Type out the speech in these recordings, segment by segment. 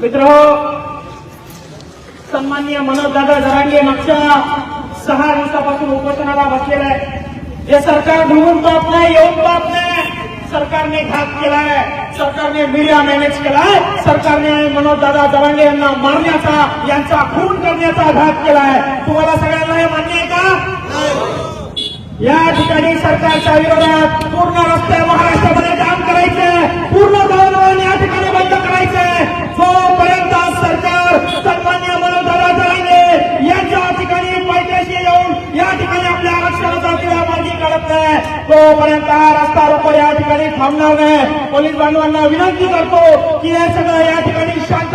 मित्र सन्माननीय मनोज दादा जरांगे मागच्या सहा दिवसापासून उपोषणाला बसलेला आहे हे सरकार ढुंगून पाहत नाही येऊन पाहत नाही सरकारने घात केलाय सरकारने मीडिया मॅनेज केलाय सरकारने मनोज दादा जरांगे यांना मारण्याचा यांचा खून करण्याचा घात केलाय. तुम्हाला सगळ्यांना हे मान्य आहे का? या ठिकाणी सरकारच्या विरोधात पूर्ण रस्ते महाराष्ट्रामध्ये जाम करायचे पूर्ण दळणवळण या ठिकाणी बंद करायचे जोपर्यंत सरकार सन्मान्य मनोजदारा जरांगे यांच्या ठिकाणी पैशाशी येऊन या ठिकाणी आपल्या आरक्षणाचा तिला मार्गी नाही तोपर्यंत हा रस्ता रोको या ठिकाणी थांबणार नाही. पोलीस बांधवांना विनंती करतो की हे सगळं या ठिकाणी शांत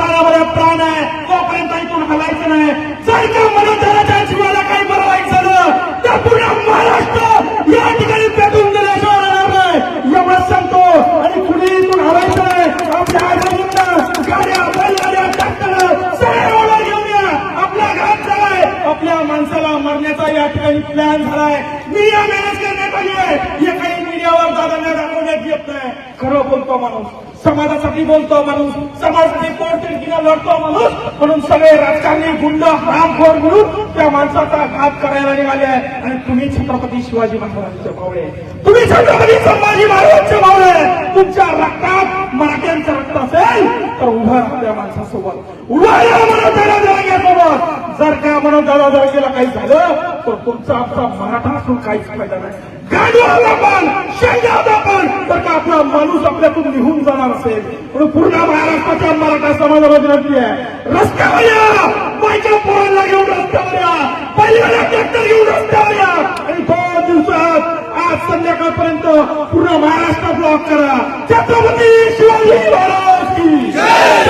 प्राणामध्ये प्राण आहे. तोपर्यंत इथून हलायचं नाही जर का मनोजदाराच्या जीवाला काही बरवायचं झालं तर पुन्हा महाराष्ट्र या ठिकाणी पेटून दिल्याशिवाय राहणार नाही. एवढंच सांगतो. आणि कुणी इथून हलायचं नाही. आपल्या आजोबांना गाड्या बैलगाड्या ट्रॅक्टर सगळे ओढा घेऊन या. आपल्या घरात झालाय. आपल्या माणसाला मरण्याचा या ठिकाणी प्लॅन झालाय. मीडिया मॅनेज करण्यात आली आहे हे काही मीडियावर दादांना दाखवण्यात येत नाही. खरं बोलतो माणूस. समाजासाठी बोलतो माणूस. समाजासाठी पोटतिडकीनं लढतो माणूस. म्हणून सगळे राजकारणी गुंड हरामखोर म्हणून त्या माणसाचा घात करायला निघाले आहे आणि तुम्ही छत्रपती शिवाजी महाराजांचे मावळे तुम्ही छत्रपती संभाजी महाराजांचे मावळे तुमच्या रक्तात मराठ्यांचं रक्त असेल तर उभं राहा त्या माणसासोबत. उभं राहा मनोदादा जरांग्यासोबत जर का मनोदादा जरांगेला काही झालं तर तुमचा आमचा मराठा असून काहीच फायदा नाही. गाडवाला आपण शेंगा हा माणूस आपल्यातून निघून जाणार असेल. म्हणून पूर्ण महाराष्ट्राच्या मराठा समाजाला विनंती आहे. रस्त्यावर या! बायका पोरांना घेऊन रस्त्यावर या! पहिल्याला ट्रॅक्टर घेऊन रस्त्यावर या! आणि दोन दिवसात आज संध्याकाळपर्यंत पूर्ण महाराष्ट्र ब्लॉक करा. छत्रपती शिवाजी महाराज महाराज की